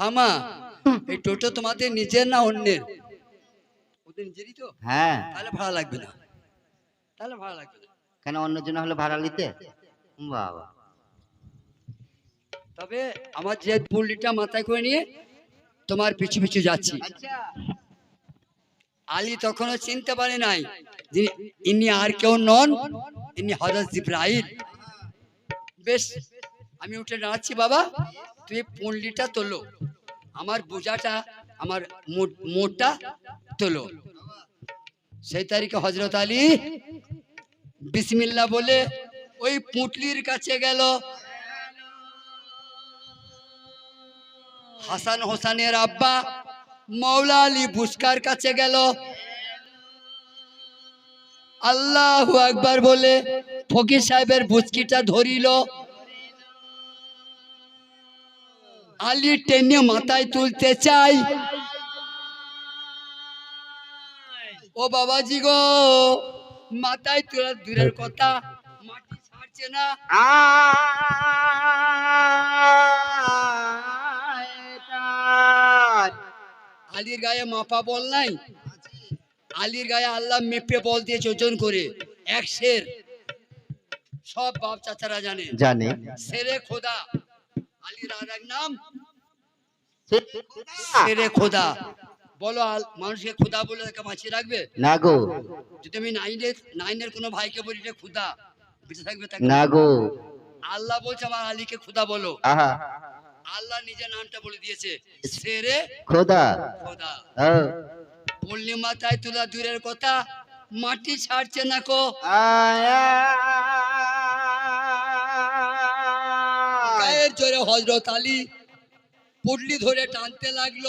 হামা এই টোটো তোমাদের নিজের না অন্যের? ওদের নিজেরই তো? হ্যাঁ। তাহলে ভাড়া লাগবে না। তাহলে ভাড়া লাগবে না। কেন অন্য জন্য হলে ভাড়া নিতে? বাবা। তবে আমার যে পুল্লিটা মাথায় করে নিয়ে তোমার পিছু পিছু যাচ্ছি। আচ্ছা। আলী তখনও চিনতে পারে নাই ইনি আর কেউ নন ইনি হজরত জিব্রাইল। বেশ আমি উঠে দাঁড়াচ্ছি বাবা। তুই পুন্ডিটা তোলো। আমার বোঝাটা আমার মোটটা তোলো। সেই তারিখে হজরত আলী বিসমিল্লা বলে ওই পুঁটলির কাছে গেল। হাসান হোসেনের আব্বা মৌলা আলী বুসকার কাছে গেল। আল্লাহ আকবার বলে ফকির সাহেবের বুচকিটা ধরিল। আলী টেনে মাথায় তুলতে চাই। ও বাবাজি গো মাথায় তোলার দূরের কথা মাটি ছাড়ছে না। আলীর গায়ে মাপা বল নাই। আলীর গায়ে আল্লাহ মেপে বল দিয়ে ওজন করে এক শের। সব বাপ চাচারা জানে। জানে। সেরে খোদা। আলীর আর এক নাম শেরে খোদা বলো মানুষকে খোদা বলে তাকে বাঁচিয়ে রাখবে না গো যদি আমি নাইনের নাইনের কোনো ভাইকে বলি রে খুদা বেঁচে থাকবে তাকে না গো আল্লাহ বলছে আমার আলীকে খুদা বলো আল্লাহ নিজের নামটা বলে দিয়েছে শেরে খোদা খোদা হ্যাঁ। পল্লী মাথায় তোলা দূরের কথা মাটি ছাড়ছে না কো আয়া গায়ের জোরে হজরত আলী পুটলি ধরে টানতে লাগল।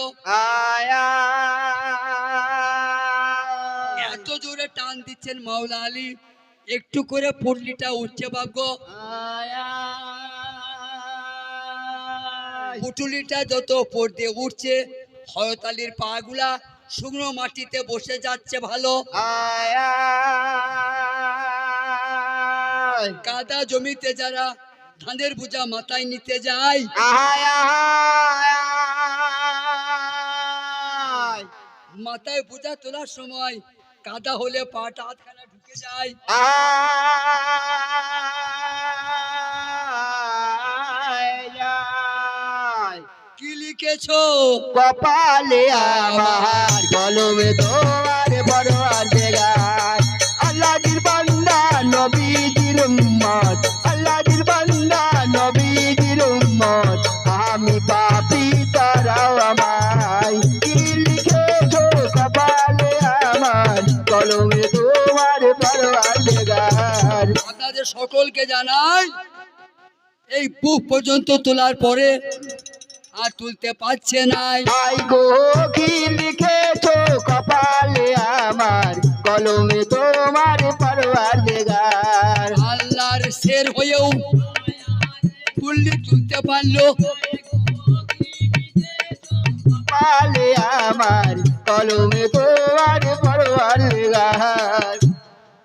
এত জোরে টান দিচ্ছেন মাওলা আলী। একটু করে পুটলিটা উঠছে ভাগ্য পুটুলিটা যত উপর দিয়ে উঠছে হয়ত আলীর পা গুলা শুকনো মাটিতে বসে যাচ্ছে ভালো। কাদা জমিতে যারা ধানের বোঝা মাথায় নিতে যাই। মাথায় বোঝা তোলার সময় কাদা হলে পাটা হাতখানা ঢুকে যায়। কি লিখেছো? কপালে আমার কলমে তোমার আপনাদের সকলকে জানাই এই বুক পর্যন্ত তোলার পরে আর তুলতে পারছে নাই আই গো কি লিখেছো কপালে আমার কলমে তোমার আল্লাহর শের হয়েও তুললে তুলতে পারল। কপালে আমার কলমে তোমার পরওয়ার দেগার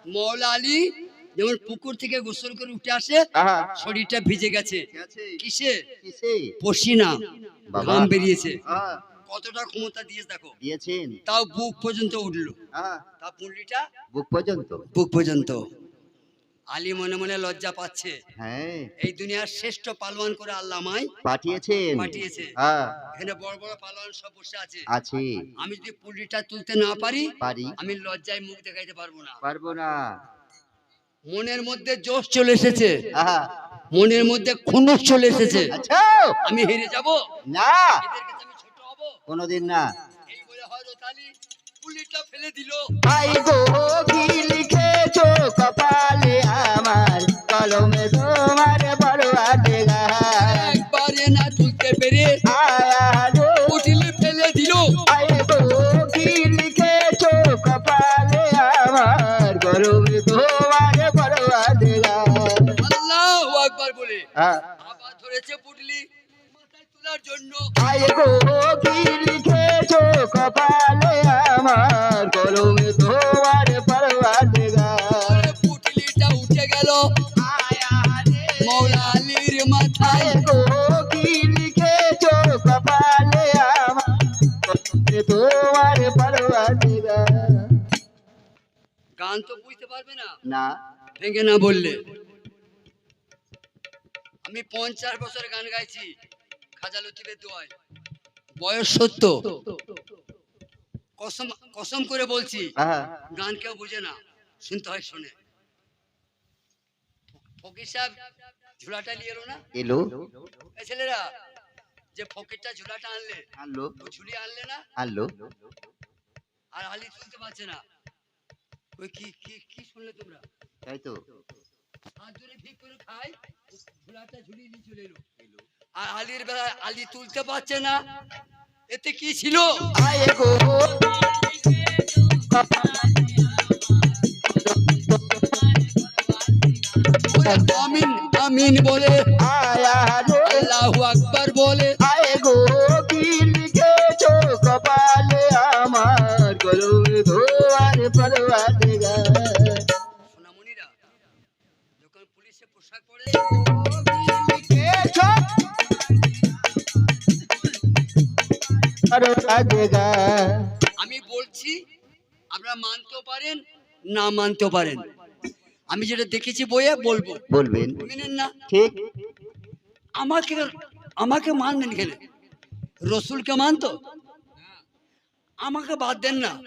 মৌলা আলী যেমন পুকুর থেকে গোসল করে উঠে আসে শরীরটা ভিজে গেছে। কিসে? পশিনা। ঘাম বেরিয়েছে। কতটা ক্ষমতা দিয়েছে দেখো। দিয়েছেন। তাও বুক পর্যন্ত উঠল। তা পুন্ডিটা বুক পর্যন্ত? বুক পর্যন্ত। আলী মনে মনে লজ্জা পাচ্ছে। হ্যাঁ। এই দুনিয়ার শ্রেষ্ঠ পালওয়ান করে আল্লাহ আমায় পাঠিয়েছেন। পাঠিয়েছে। হ্যাঁ এখানে বড় বড় পালওয়ান সব বসে আছে। আছে। আমি যদি পুন্ডিটা তুলতে না পারি পারি। আমি লজ্জায় মুখ দেখাইতে পারব না। পারব না। মনের মধ্যে জোশ চলে এসেছে। মনের মধ্যে খুনুস চলে এসেছে। আচ্ছা। আমি হেরে যাব। না। কোনোদিন না। এই বলে হযরত আলী পুলিটা ফেলে দিল। আই গো কি লিখেছো কপালে আমার? কলমে তোমার বড় একবারে না তুলতে পেরে আয়া উঠিলে ফেলে দিল। আই হ্যাঁ। আবার ধরেছে পুটলি মাথায় তোলার জন্য। আয় গো কি লিখেছো কপালে আমার কলমে তোমার পরওয়াদিগার পুটলিটা উঠে গেল। মৌলা আলীর মাথায়। গো কি লিখেছো কপালে আমার কলমে তোমার পরওয়াদিগার গান তো বুঝতে পারবে না। না। ভেঙে না বললে। আমি পঞ্চাশ বছর গান গাইছি। খাজা লতিফের দোয়ায়। বয়স সত্য। কসম কসম করে বলছি হ্যাঁ। গান কেউ বুঝে না। শুনতে হয় শুনে। ফকির সাহেব ঝুলাটা নিয়ে এলো না? এলো। ছেলেরা যে ফকিরটা ঝুলাটা আনলে আনলো। ও ঝুলিয়ে আনলে না? আনলো। আর আলি তুলতে পারছে না। ওই কি কি কি শুনলে তোমরা? তাই তো। হাত ধরে ঠিক করে খাই ঝুলাটা ঝুলিয়ে নিয়ে চলে এলো। আর আলির বেলা আলি তুলতে পারছে না। এতে কি ছিল? আয়ে গো আমিন আমিন বলে। আল্লাহু আকবার বলে। আয়ে গো কি লিখেছো কপালে আমার কলমে ধোয়ার পরওয়ারদিগার আমি বলছি আপনারা মানতেও পারেন না মানতেও পারেন। আমি যেটা দেখেছি বইয়ে বলব। বলবেন। মেনেন না। ঠিক। আমাকে আমাকে মানবেন কেন? রসুলকে মানতো? আমাকে বাদ দেন না।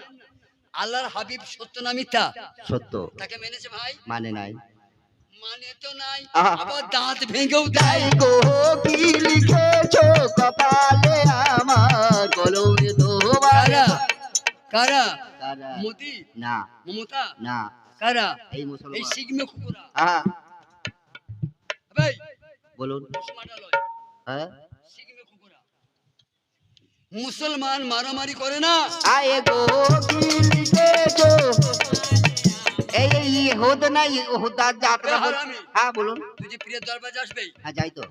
আল্লাহর হাবিব সত্য না মিথ্যা? সত্য। তাকে মেনেছে ভাই? মানে নাই। মানে তো নাই আবার দাঁত ভেঙেও দেয়। গো কি লিখেছো কপালে আমার? কলমে ধোয়ার কারা? মোদি? না। মমতা? না। কারা? এই এই মুসলমান কুকুরা আহা, ভাই। বলুন। হ্যাঁ? কুকুরা মুসলমান মারামারি করে না। আয়ে গো কি লিখেছো? এই এই হোদ নাই হোদা যাত্রা হ্যাঁ বলুন। তুই যে প্রিয় দরবার আসবেই হ্যাঁ যাই তো।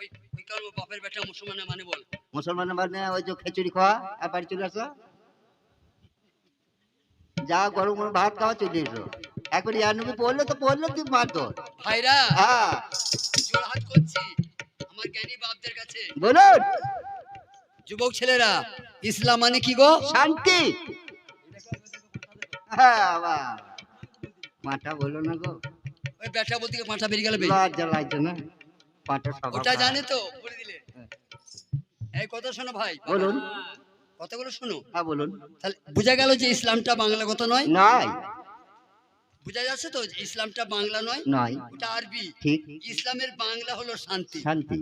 ওই ওই কারণ ওর বাপের বেটা মুসলমানের মানে বল। মুসলমান মানে ওই যে খিচুড়ি খাওয়া আর বাড়ি চলে আসো। যা গরম গরম ভাত খাওয়া চলে এসো। ইয়ানুকে পড়ল তো পড়ল কি মারতো? ভাইরা হ্যাঁ। জোর করছি। আমার জ্ঞানী বাপদের কাছে। বলুন। যুবক ছেলেরা ইসলাম মানে কি গো? শান্তি। হ্যাঁ বাবা বলো না গো। ওই বলতে বেরিয়ে গেল লজ্জা লাগছে না? সব ওটা জানে তো বলে দিলে। এই কথা শোনো ভাই। বলুন। কথাগুলো শোনো। হ্যাঁ বলুন। তাহলে বোঝা গেল যে ইসলামটা বাংলা কথা নয়? নাই। বোঝা যাচ্ছে তো ইসলামটা বাংলা নয়? নয় ওটা আরবি। ঠিক। ইসলামের বাংলা হলো শান্তি। শান্তি।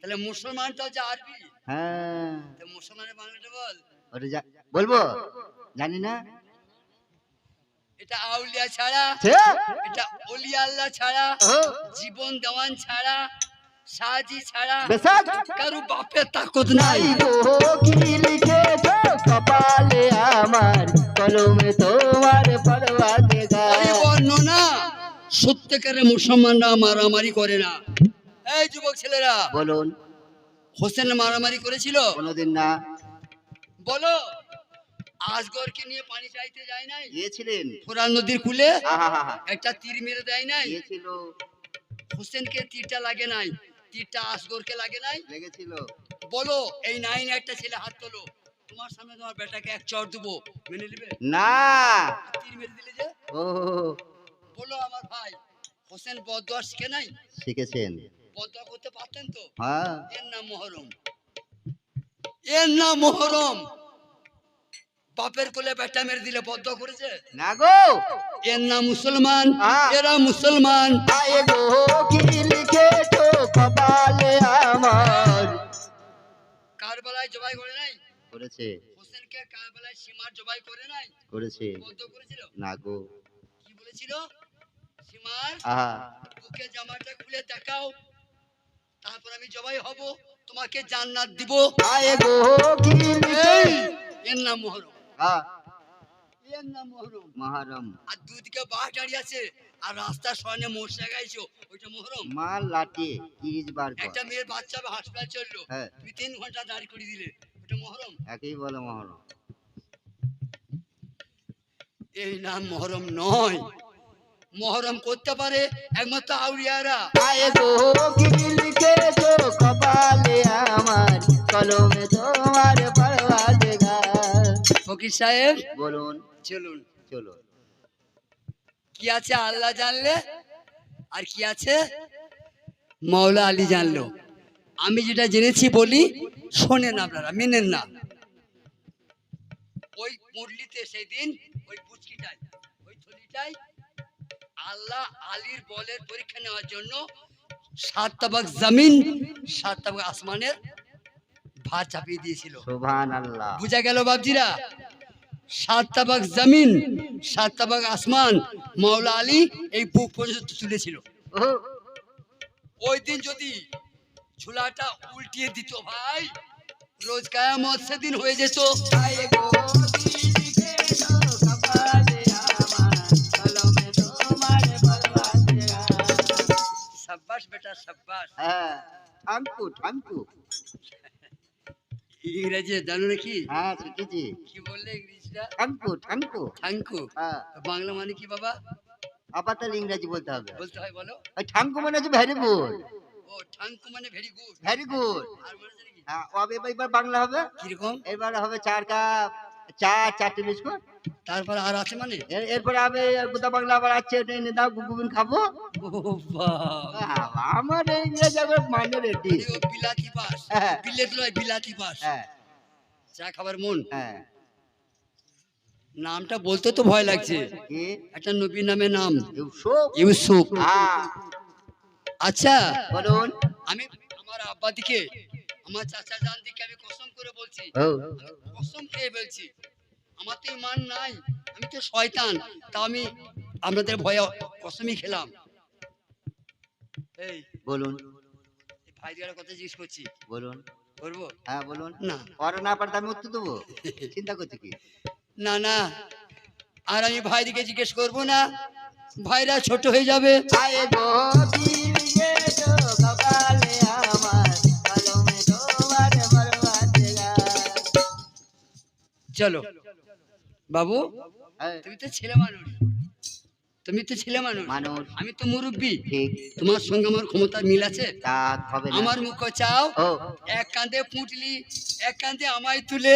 তাহলে মুসলমানটা যে আরবি। হ্যাঁ। মুসলমানের বাংলাটা বল। ওটা বলব? জানি না। এটা আউলিয়া ছাড়া এটা অলিয়া আল্লাহ ছাড়া জীবন দেওয়ান ছাড়া সাহাজি ছাড়া কারও বাপের তাকত নাই। কি লিখেছো? কপালে আমার কলমে তোমার দেগা বর্ণনা সত্যিকারের মুসলমানরা মারামারি করে না। এই যুবক ছেলেরা বলুন। হোসেন মারামারি করেছিল? কোনোদিন না। বলো। আজগরকে নিয়ে পানি চাইতে যায় নাই। গিয়েছিলেন। ফোরান নদীর কুলে একটা তীর মেরে দেয় নাই। গিয়েছিল। হোসেনকে তীরটা লাগে নাই। তীরটা আসগরকে লাগে নাই। লেগেছিল। বলো এই নাইন একটা ছেলে হাত তোলো। তোমার সামনে তোমার বেটাকে এক চড় দেবো। মেনে নেবে? না। তীর মেরে দিলে যে? ও। বলো আমার ভাই হোসেন বদোয়া শিখে নাই? শিখেছেন। বদোয়া করতে পারতেন তো? হ্যাঁ। এর নাম মহরম। এর নাম মহরম। বাপের কোলে বেটা মেরে দিলে বদ্ধ করেছে? না গো। এর নাম মুসলমান। এরা মুসলমান। আয়ে গো কি লিখেছো কপালে আমার। কারবালায় জবাই করে নাই? করেছে। হোসেনকে কারবালায় সীমার জবাই করে নাই? করেছে। বদ্ধ করেছিল? না গো। কি বলেছিল? সীমার? আহা। বুকে জামাটা খুলে দেখাও। তারপর আমি জবাই হব তোমাকে জান্নাত দিব। আয়ে গো কি লিখে। এর নাম মহরম। হ্যাঁ। এর নাম মহরম। মহারম। আর দুদিকে বাস দাঁড়িয়ে আছে আর রাস্তার সামনে মোর্চা গাইছো ওইটা মহরম? মাল লাটে তিরিশ বার কর। একটা মেয়ের বাচ্চা হাসপাতাল চলল হ্যাঁ। তুমি তিন ঘণ্টা দাঁড় করে দিলে ওটা মহরম? একই বলে মহারম। এই নাম মহরম নয়। মহরম করতে পারে একমাত্র আউরিয়ারা আয়ে গো কি লিখেছো কপালে আমার কলমে তোমার দেগা ফকির সাহেব? বলুন। চলুন। চলো কি আছে আল্লাহ জানলে? আর কি আছে? মাওলা আলী জানলো। আমি যেটা জেনেছি বলি শোনেন আপনারা মেনেন না। ওই মুরলিতে সেই দিন ওই পুচকিটাই ওই থলিটাই আল্লাহ আলীর বলের পরীক্ষা নেওয়ার জন্য সাত তাবাক জমিন সাত তাবাক আসমানের ভাত চাপিয়ে দিয়েছিল। বুঝা গেল বাবজিরা সাত তাবাক জমিন সাত তাবাক আসমান মাওলা আলী এই বুক পর্যন্ত তুলেছিল। ওই দিন যদি ঝুলাটা উল্টিয়ে দিত ভাই রোজ কায়ামত সেদিন হয়ে যেত। সাব্বাস বেটা সাব্বাস। হ্যাঁ ঠাঙ্কু ঠাঙ্কু ইংরেজি জানো নাকি? হ্যাঁ শিখেছি। কি বললে ইংরেজিটা? ঠাঙ্কু ঠাঙ্কু থ্যাংকু হ্যাঁ। বাংলা মানে কি বাবা? আপাতত ইংরেজি বলতে হবে। বলতে হয় বলো। ঠাঙ্কু মানে হচ্ছে ভেরি গুড ও ঠাঙ্কু মানে ভেরি গুড ভেরি গুড আর বলেছে নাকি হ্যাঁ এবার বাংলা হবে। কীরকম? এবার হবে চার কাপ। চা চারটে বিস্কুট তারপর আর আছে মানে? এরপরে আমি গোটা বাংলা আবার আছে দাও গুগুবিন খাব। আমার ইংরেজি আবার মানে রেডি বিলাতি পাস। হ্যাঁ। বিলেত নয় বিলাতি পাস। হ্যাঁ। চা খাবার মন? হ্যাঁ। নামটা বলতে তো ভয় লাগছে। একটা নবীর নামে নাম। ইউসুফ? ইউসুফ। হ্যাঁ। আচ্ছা বলুন। আমি আমার আব্বা দিকে আমার চাচা জান দিকে আমি কসম করে বলছি কসম খেয়ে বলছি আমার তো ইমান নাই আমি তো শয়তান তা আমি আপনাদের ভয়ে কসমই খেলাম। এই বলুন। ভাইদের কথা জিজ্ঞেস করছি। বলুন। করব? হ্যাঁ বলুন। না। ওরা না পারতে আমি উত্তর দেবো। চিন্তা করছি কি? না না। আর আমি ভাইদিকে জিজ্ঞেস করব না। ভাইরা ছোট হয়ে যাবে। চলো। বাবু হ্যাঁ, তুমি তো ছেলে মানুষ। তুমি তো ছেলে মানুষ। মানুষ। আমি তো মুরব্বী। তোমার সঙ্গে আমার ক্ষমতা মিল আছে? আমার মুখ চাও? এক কাঁধে পুঁটলি এক কাঁধে আমায় তুলে।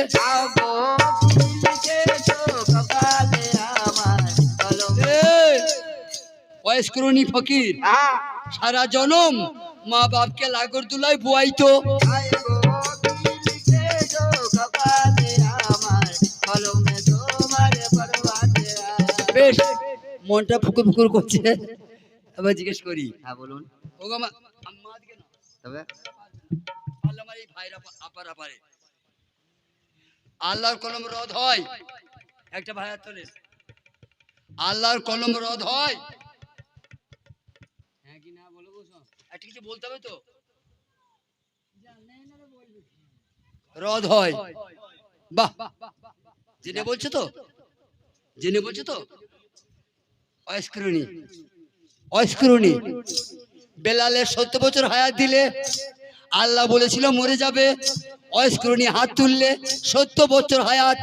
বয়স্করণী ফকির। সারা জনম মা বাপকে লাগর দুলাই বুয়াইতো। মনটা ফুকুর ফুকুর করছে। এবার জিজ্ঞেস করি। হ্যাঁ বলুন। ও গো আম্মা দিকে না? তবে? আল্লাহ আমার এই ভাইরা পা- আপারা আল্লাহর কলম রদ হয়। একটা ভাইয়া তোলে আল্লাহর কলম রদ হয়। হ্যাঁ কি না বলো গো একটা কিছু বলতে হবে তো? রদ হয়। বাহ। জেনে বলছো তো? জেনে বলছো তো? অস্করণী অস্করণী বেলালের সত্তর বছর হায়াত দিলে আল্লাহ বলেছিল মরে যাবে। অস্করণী হাত তুললে সত্তর বছর হায়াত।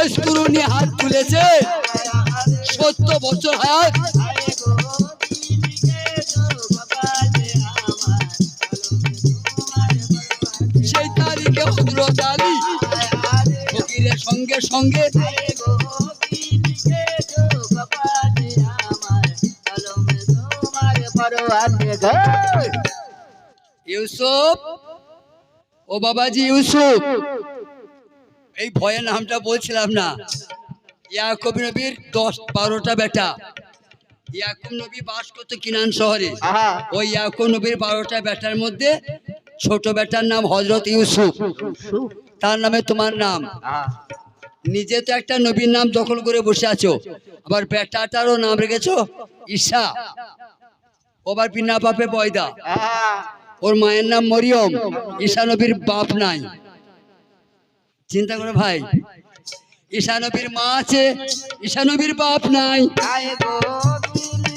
অস্করণী হাত তুলেছে সত্তর বছর হায়াত। কলমে তোমার বরবাদে গো ইউসুফ ও বাবাজি ইউসুফ এই ভয়ের নামটা বলছিলাম না। ইয়াকুব নবীর দশ বারোটা বেটা। ইয়াকুব নবী বাস করতো কিনান শহরে। ওই ইয়াকুব নবীর বারোটা বেটার মধ্যে ছোট বেটার নাম হজরত ইউসুফ। তার নামে তোমার নাম। নিজে তো একটা নবীর নাম দখল করে বসে আছো। আবার বেটাটারও নাম রেখেছো ঈশা। ওবার বিনা বাপে বয়দা ওর মায়ের নাম মরিয়ম। ঈশা নবীর বাপ নাই। চিন্তা করে ভাই। ঈশা নবীর মা আছে, ঈশা নবীর বাপ নাই।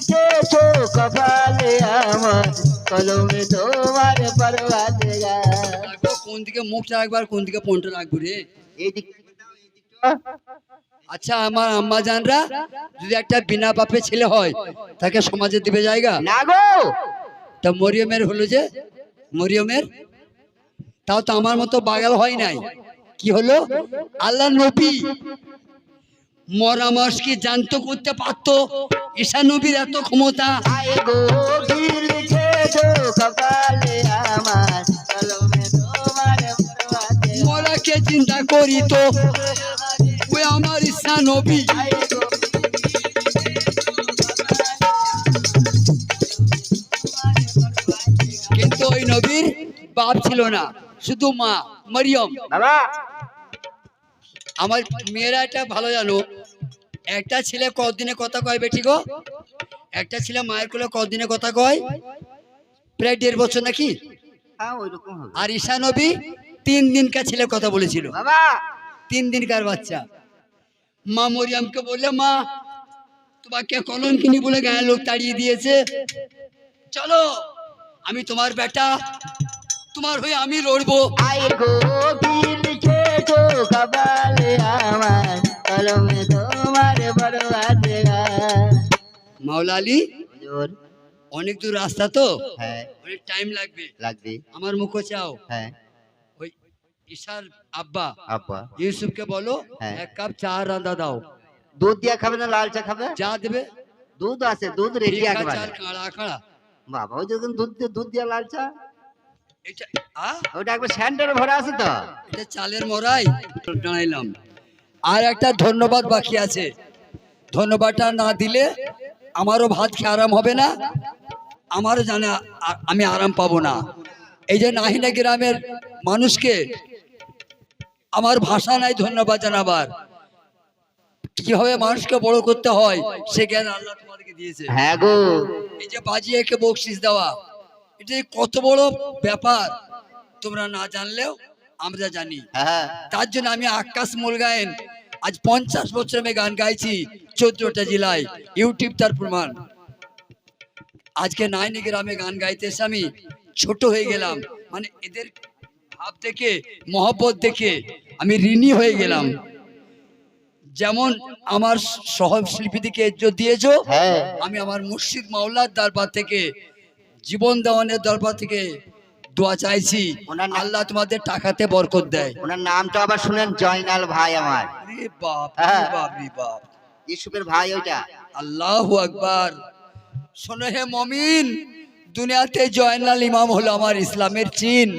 তো কপালে আমার কলমে তোমার বরবাদে কোন দিকে মুখটা আর কোন দিকে পনটা রাখব রে আচ্ছা আমার আম্মা জানরা যদি একটা বিনা বাপে ছেলে হয় তাকে সমাজে দিবে জায়গা না গো তা মরিয়মের হলো যে মরিয়মের তাও তো আমার মতো বাগাল হয় নাই কি হলো আল্লাহ নবী মরা মাস কি জানতো করতে পারতো। ঈশা নবীর এত ক্ষমতা। মরাকে চিন্তা করিত? ওই আমার ঈশা নবী। কিন্তু ওই নবীর বাপ ছিল না শুধু মা মরিয়ম। আমার মেয়েরা এটা ভালো জানো। একটা ছেলে কদিনে কথা কয় বেটি গো? একটা ছেলে মায়ের কোলে কদিনে কথা কয়? প্রায় দেড় বছর নাকি? হ্যাঁ আর ঈশা নবী তিন দিনকার ছেলে কথা বলেছিল। তিন দিনকার বাচ্চা। মা মরিয়ামকে বললে মা তোমাকে কলম কিনি বলে গায়ে লোক তাড়িয়ে দিয়েছে। চলো আমি তোমার বেটা তোমার হয়ে আমি লড়বো। আমার হুজুর। অনেক দূর রাস্তা তো? হ্যাঁ। অনেক টাইম লাগবে। লাগবে। আমার মুখো চাও? হ্যাঁ। ওই ঈশার আব্বা আপা ইউসুফকে বলো হ্যাঁ। এক কাপ চা রান্দা দাও। দুধ দিয়া খাবে না লাল চা খাবে? চা দেবে? দুধ আছে দুধ রেডি আছে, একবারে। কাঁড়া কাঁড়া। বাবা ওই যখন দুধ দিয়ে দুধ দিয়া লাল চা? এটা আ? ওটা একবার স্যান্ডেল ভরা আছে তো? এটা চালের মরাই। জানাইলাম আর একটা ধন্যবাদ বাকি আছে। ধন্যবাদটা না দিলে আমারও ভাত খেয়ে আরাম হবে না। আমারও জানে আমি আরাম পাবো না। এই যে নাহিনা গ্রামের মানুষকে আমার ভাষা নাই ধন্যবাদ জানাবার। কীভাবে মানুষকে বড় করতে হয় সে জ্ঞান আল্লাহ তোমাদেরকে দিয়েছে। হ্যাঁ গো। এই যে বাজিয়েকে বকশিস দেওয়া এটা কত বড় ব্যাপার তোমরা না জানলেও আমরা জানি। হ্যাঁ। তার জন্য আমি আকাশ মূল গায়েন আজ পঞ্চাশ বছর আমি গান গাইছি। চোদ্দটা জেলায় ইউটিউব তার প্রমাণ। আজকে নাইনি গ্রামে গান গাইতে এসে আমি ছোট হয়ে গেলাম। মানে এদের ভাব দেখে মহব্বত দেখে আমি ঋণী হয়ে গেলাম। যেমন আমার সহশিল্পীদিকে ইজ্জত দিয়েছ হ্যাঁ। আমি আমার মুর্শিদ মাওলার দরবার থেকে জীবন দেওয়ানের দরবার থেকে দোয়া চাইছি আল্লাহ তোমাদের টাকাতে বরকত দেয়। ওনার নামটা আবার শুনেন জয়নাল ভাই আমার। বাপ হ্যাঁ। বাপ বাপ। ইসুফের ভাই ওইটা। আল্লাহু আকবার। শোনো হে মমিন দুনিয়াতে জয়নাল ইমাম হলো আমার ইসলামের চিন।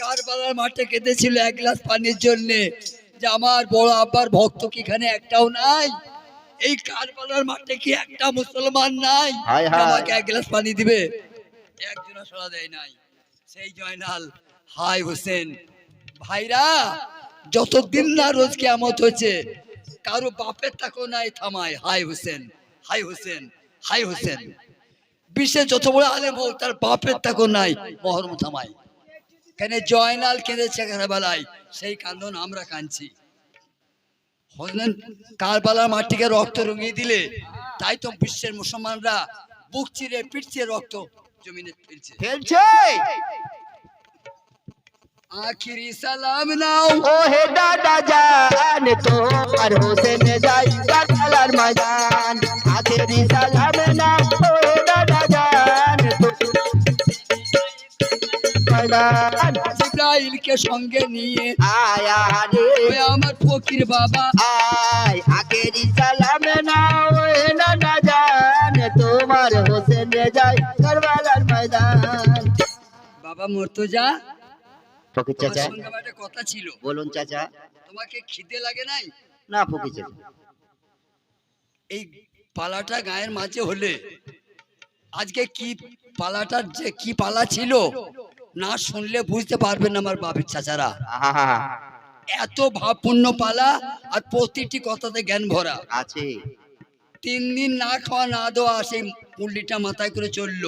কারবালার মাঠে কেঁদেছিল এক গ্লাস পানির জন্য। যে আমার বড় আব্বার ভক্ত কি এখানে একটাও নাই? এই কারবালার মাঠে কি একটা মুসলমান নাই। আমাকে এক গ্লাস পানি দিবে? একজন সরা দেয় নাই। সেই জয়নাল হাই হোসেন। ভাইরা যতদিন না রোজ কেমত হচ্ছে কারও বাপের তাকেও নাই থামায়। হাই হোসেন হাই হোসেন হাই হোসেন। বিশ্বের যত বড় আলেম হোক, তার বাপের তাকেও নাই, মহরম থামায়। কেন জয়নাল কেঁদেছে বেলায় সেই কান্দন আমরা কাঁদছি। হজনেন কারবালার মাটিকে রক্ত রঙিয়ে দিলে, তাই তো বিশ্বের মুসলমানরা বুক চিরে পিট চিরে রক্ত জমিনে ফেলছে। ফেলছে! আখিরি সালাম নাও ও হে দাদা জান তোমার হোসেন যাই কালার ময়দান আখেরি সালাম না ও হে দাদা জান ময়দান জিব্রাইলকে সঙ্গে নিয়ে আয়া রে আমার ফকির বাবা আয় আখেরি সালাম না ও হে দাদা জান তোমার হোসেন যাই কারবালার ময়দান বাবা মর্তজা ফকির চাচা কথা ছিল। বলুন চাচা। তোমাকে খিদে লাগে নাই? না ফকির চাচা। এই পালাটা গায়ের মাঝে হলে আজকে কি পালাটার যে কি পালা ছিল না শুনলে বুঝতে পারবেন আমার বাপের চাচারা। এত ভাবপূর্ণ পালা আর প্রতিটি কথাতে জ্ঞান ভরা। আছে। তিন দিন না খাওয়া না দেওয়া সেই পুল্লিটা মাথায় করে চলল।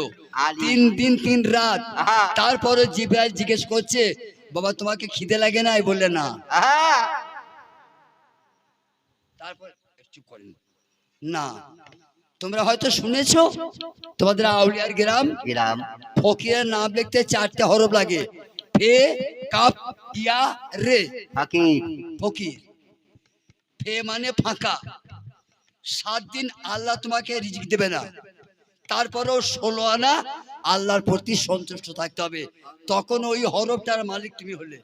তিন দিন তিন রাত। তারপরে জিব্রাইল জিজ্ঞেস করছে বাবা তোমাকে খিদে লাগে না এই বললে না। তারপর চুপ করেন। না তোমরা হয়তো শুনেছো তোমাদের আউলিয়ার গ্রাম গ্রাম। ফকিরের নাম লিখতে চারটে হরফ লাগে। ফে কাপ ইয়া রে। ফকির ফকির। ফে মানে ফাঁকা। সাত দিন আল্লাহ তোমাকে রিজিক দেবে না। তারপরেও ষোলো আনা আল্লাহর প্রতি সন্তুষ্ট থাকতে হবে। তখন ওই হরফটার মালিক তুমি হলে।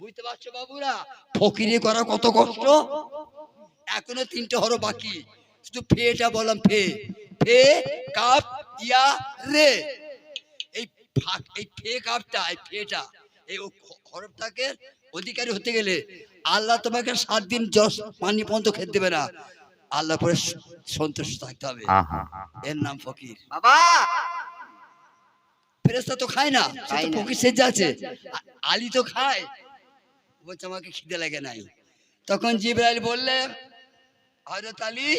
বুঝতে পারছ বাবুরা? ফকিরি করা কত কষ্ট? এখনও তিনটে হরফ বাকি। শুধু ফেটা বললাম ফে। ফে, কাপ ইয়া রে। এই এই ফে কাপটা, এই ফেটা, এই হরফটাকে অধিকারী হতে গেলে আল্লাহ তোমাকে সাত দিন জস পানি পর্যন্ত খেতে দেবে না। আল্লাহ পরে সন্তুষ্ট থাকতে হবে। এর নাম ফকির। বাবা! ফেরেস্তা তো খায় না সে। ফকির সেজে আছে। আ- আলী তো খায়। বলছে আমাকে খিদে লাগে নাই। তখন জিব্রাইল বললে হযরত আলী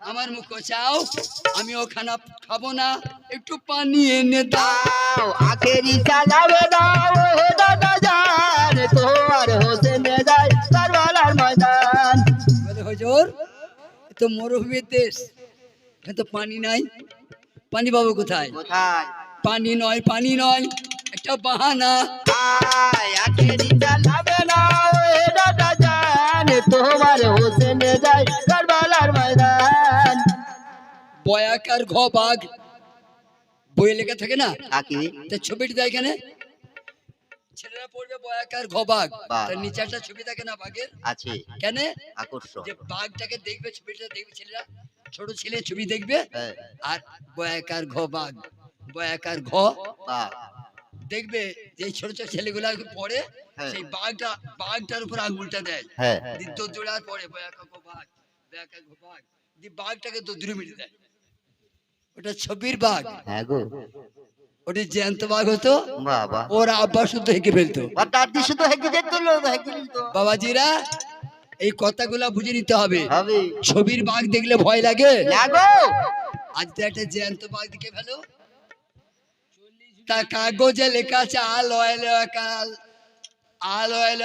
আমার মুখ চাও আমি ও খানা খাব না। একটু পানি এনে দাও। দাও আখেরি সালামে দাও হে দাদা জান। তোমার হোসেনে যায় কারবালার ময়দান। বলে হুজুর তো মরুভূমির দেশ। এখানে তো পানি নাই। পানি পাবো কোথায়? কোথায়? পানি নয় পানি নয় একটা বাহানা। তোমার হোসেনে যায় কারবালার ময়দান। বয়াকার ঘ বাঘ। বই লেখা থাকে না? তা ছবিটি দেয় এখানে। ছেলেরা পড়বে বয়াকার ঘ বাঘ বাঘ। তার নিচে একটা ছবি থাকে না বাঘের? আছে। কেন? আকর্ষণ। যে বাঘটাকে দেখবে ছবিটা দেখবে ছেলেরা। ছোট ছেলে ছবি দেখবে হ্যাঁ। আর বয়াকার ঘ বাঘ বয়াকার ঘ। দেখবে যে ছোট ছোট ছেলেগুলা পড়ে হ্যাঁ। সেই বাঘটা বাঘটার উপর আঙুলটা দেয়। হ্যাঁ। জোড়ার পরে বয়াকা ঘ বাঘ বয়াকা ঘ বাঘ দিয়ে বাঘটাকে দোদরে মেরে দেয়। ওটা ছবির বাঘ। হ্যাঁ গো। ওটি জ্যান্ত বাঘ হতো বাবা। ওর আব্বা শুদ্ধ হেঁকে ফেলতো। আর যেত নিত। বাবাজিরা এই কথাগুলা বুঝে নিতে হবে। হবে। ছবির বাঘ দেখলে ভয় লাগে। আজ তো একটা জ্যান্ত বাঘ দেখে ফেলো। তা কাগজে লেখা আছে আল অয়েল কাল আল অয়েল